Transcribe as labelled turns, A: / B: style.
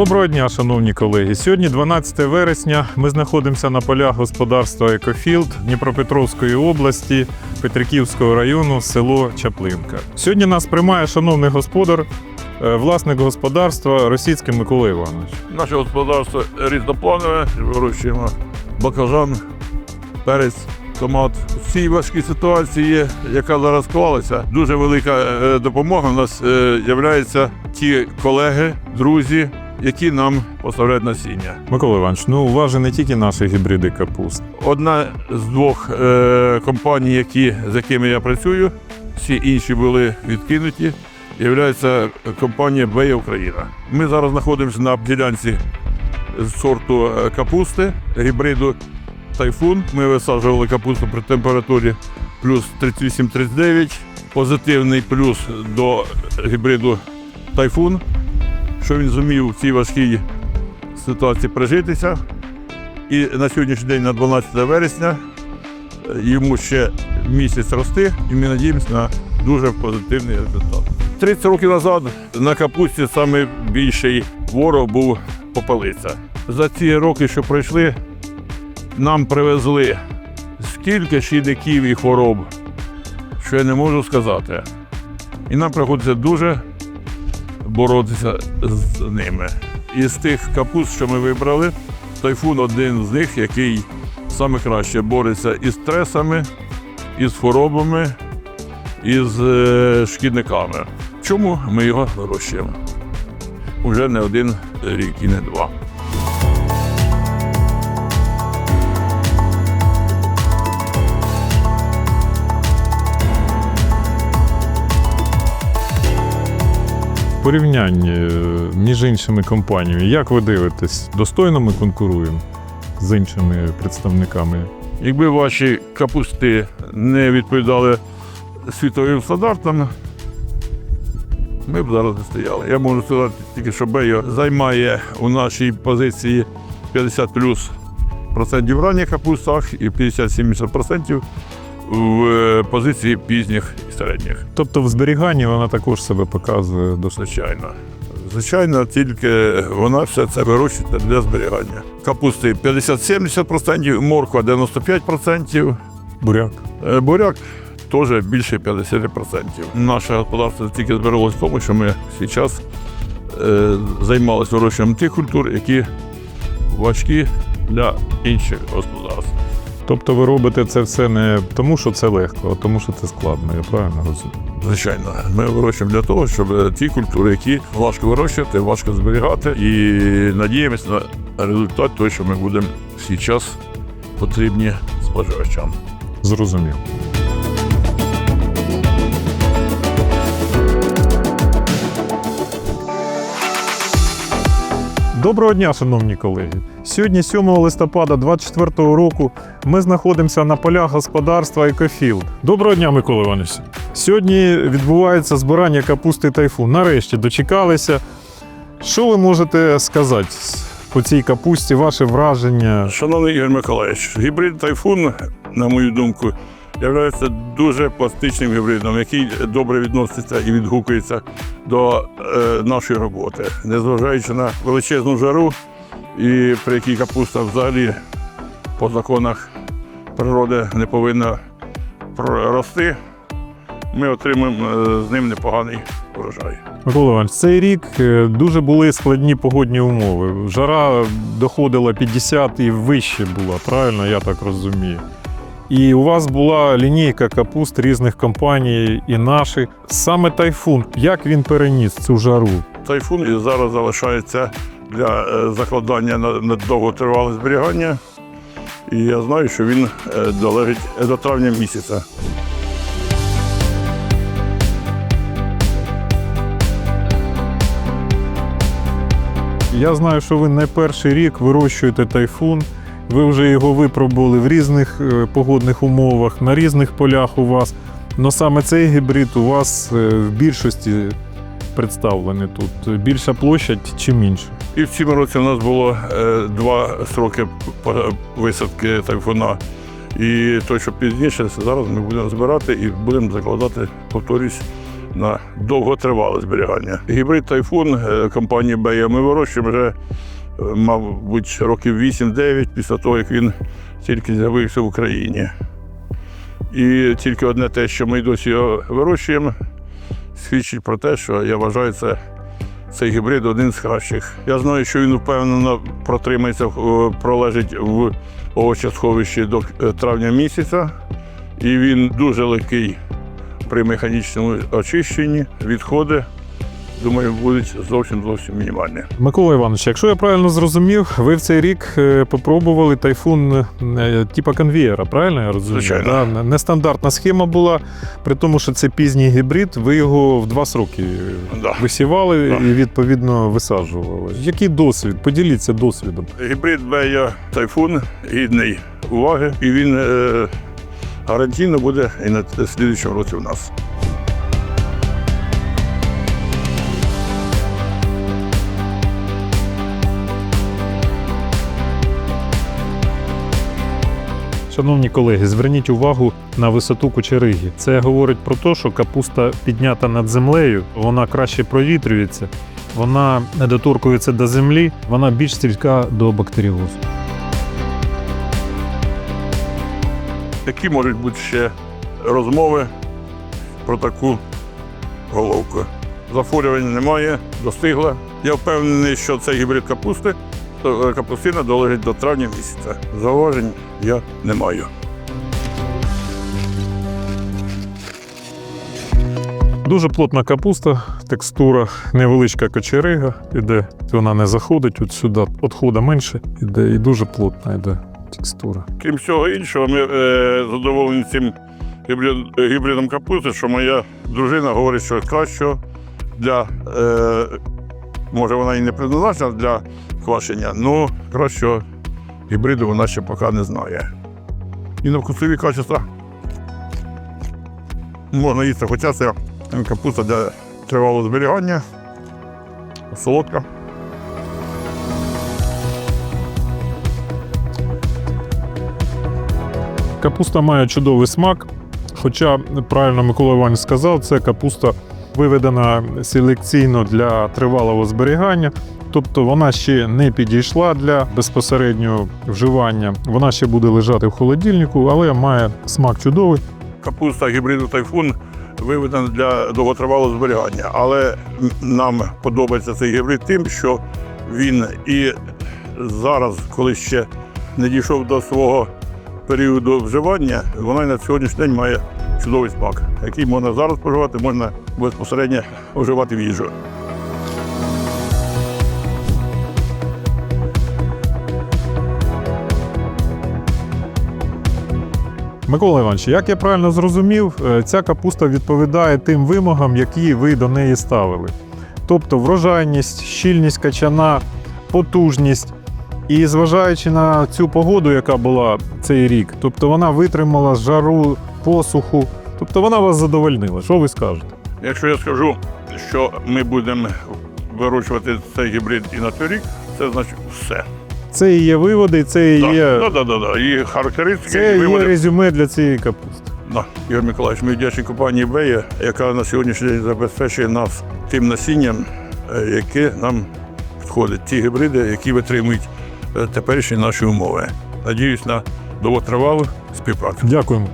A: Доброго дня, шановні колеги. Сьогодні 12 вересня. Ми знаходимося на полях господарства Екофілд Дніпропетровської області, Петриківського району, село Чаплинка. Сьогодні нас приймає шановний господар, е, власник господарства Російський Микола Іванович.
B: Наше господарство різнопланове, вирощуємо баклажан, перець, томат. В цій важкій ситуації, яка зараз склалася, дуже велика е, допомога у нас е, являються ті колеги, друзі, які нам поставляють насіння.
A: Микола Іванович, ну у вас же не тільки наші гібриди капуст.
B: Одна з двох е, компаній, які, з якими я працюю, всі інші були відкинуті, є компанія Бея Україна. Ми зараз знаходимося на ділянці сорту е, капусти, гібриду Тайфун. Ми висаджували капусту при температурі плюс 38-39. Позитивний плюс до гібриду Тайфун, що він зумів в цій важкій ситуації прижитися. І на сьогоднішній день, на 12 вересня, е, йому ще місяць рости, і ми надіємося на дуже позитивний результат. 30 років назад на капусті найбільший ворог був попелиця. За ці роки, що пройшли, нам привезли скільки шкідників і хвороб, що я не можу сказати. І нам приходиться дуже боротися з ними. Із тих капуст, що ми вибрали, Тайфун один з них, який саме краще бореться із стресами, із хворобами, із е, шкідниками. Чому ми його вирощуємо? Уже не один рік і не два.
A: В порівнянні е, між іншими компаніями, як ви дивитесь, достойно ми конкуруємо з іншими представниками?
B: Якби ваші капусти не відповідали світовим стандартам, ми б зараз не стояли. Я можу сказати тільки, що Бейо займає у нашій позиції 50 плюс процентів ранніх капустах і 50-70 процентів в е, позиції пізніх і середніх.
A: Тобто в зберіганні вона також себе показує досить.
B: Звичайно. Звичайно, тільки вона все це вирощується для зберігання. Капусти 50-70%, морква 95%,
A: Буряк.
B: Е, Буряк теж більше 50%. Наше господарство тільки збиралось в тому, що ми зараз е, займалися вирощуванням тих культур, які важкі для інших господарств.
A: Тобто ви робите це все не тому, що це легко, а тому, що це складно, я правильно розумію?
B: Звичайно, ми вирощуємо для того, щоб ті культури, які важко вирощувати, важко зберігати, і надіємося на результат той, що ми будемо зараз потрібні споживачам.
A: Зрозумів. Доброго дня, шановні колеги. Сьогодні, 7 листопада 2024 року, ми знаходимося на полях господарства Екофілд. Доброго дня, Микола Іванович. Сьогодні відбувається збирання капусти тайфун. Нарешті дочекалися. Що ви можете сказати по цій капусті, ваше враження?
B: Шановний Ігор Миколаївич, гібрид тайфун, на мою думку, є дуже пластичним гібридом, який добре відноситься і відгукується до е, нашої роботи, незважаючи на величезну жару, і при якій капуста взагалі по законах природи не повинна прорости, ми отримаємо е, з ним непоганий урожай.
A: Микола Іванович, цей рік е, дуже були складні погодні умови. Жара доходила 50 і вище була, правильно, я так розумію. І у вас була лінійка капуст різних компаній і наших. Саме тайфун, як він переніс цю жару?
B: Тайфун і зараз залишається для е, закладання на, довготривале зберігання. І я знаю, що він е, долежить до травня місяця.
A: Я знаю, що ви не перший рік вирощуєте тайфун. Ви вже його випробували в різних е, погодних умовах, на різних полях у вас. Але саме цей гібрид у вас е, в більшості представлений тут. Більша площадь чи менша?
B: І в цьому році у нас було е, два сроки висадки тайфуна. І той, що пізніше, зараз ми будемо збирати і будемо закладати, повторюсь, на довготривале зберігання. Гібрид тайфун компанії Бея ми вирощуємо вже, мабуть, років 8-9 після того, як він тільки з'явився в Україні. І тільки одне те, що ми досі його вирощуємо, свідчить про те, що я вважаю це. Цей гібрид один з кращих. Я знаю, що він впевнено протримається, пролежить в овочесховищі до е, травня місяця, і він дуже легкий при механічному очищенні. Відходи, думаю, будуть зовсім зовсім мінімальні.
A: Микола Іванович, якщо я правильно зрозумів, ви в цей рік е, попробували тайфун е, типа конвієра, правильно я розумію?
B: Звичайно.
A: Да? Нестандартна схема була, при тому, що це пізній гібрид, ви його в два сроки
B: Да.
A: висівали
B: Да.
A: і відповідно висаджували. Який досвід? Поділіться досвідом.
B: Гібрид Бея Тайфун гідний уваги, і він е, гарантійно буде і на слідчому році у нас.
A: Шановні колеги, зверніть увагу на висоту кучериги. Це говорить про те, що капуста піднята над землею, вона краще провітрюється, вона не доторкується до землі, вона більш стійка до бактеріозу.
B: Які можуть бути ще розмови про таку головку? Захворювання немає, достигла. Я впевнений, що цей гібрид капусти, то, капустина долежить до травня місяця. Зауважень я не маю.
A: Дуже плотна капуста, текстура, невеличка кочерига іде, вона не заходить от сюди, відходу менше іде, і дуже плотна йде текстура.
B: Крім всього іншого, ми е, задоволені цим гібридом капусти, що моя дружина говорить, що кращого для, е, може вона і не призначена для квашення, але кращого гібриду вона ще поки не знає. І на вкусові качества можна їсти, хоча це капуста для тривалого зберігання, солодка.
A: Капуста має чудовий смак. Хоча правильно Микола Іванович сказав, це капуста виведена селекційно для тривалого зберігання. Тобто вона ще не підійшла для безпосереднього вживання. Вона ще буде лежати в холодильнику, але має смак чудовий.
B: Капуста гібриду тайфун виведена для довготривалого зберігання. Але нам подобається цей гібрид тим, що він і зараз, коли ще не дійшов до свого періоду вживання, вона й на сьогоднішній день має чудовий смак, який можна зараз споживати, можна безпосередньо вживати в їжу.
A: Микола Іванович, як я правильно зрозумів, е, ця капуста відповідає тим вимогам, які ви до неї ставили. Тобто врожайність, щільність качана, потужність. І зважаючи на цю погоду, яка була цей рік, тобто вона витримала жару, посуху, тобто вона вас задовольнила. Що ви скажете?
B: Якщо я скажу, що ми будемо вирощувати цей гібрид і на цей рік, це значить все.
A: Це і є виводи, це і є,
B: да, да, да, да. І характеристики,
A: це і є
B: виводи.
A: резюме для цієї капусти.
B: Да. Ігор Миколаївич, ми вдячні компанії Бея, яка на сьогоднішній день забезпечує нас тим насінням, е, яке нам підходить. Ті гібриди, які витримують е, теперішні наші умови. Надіюсь на довготривалу співпрацю.
A: Дякуємо.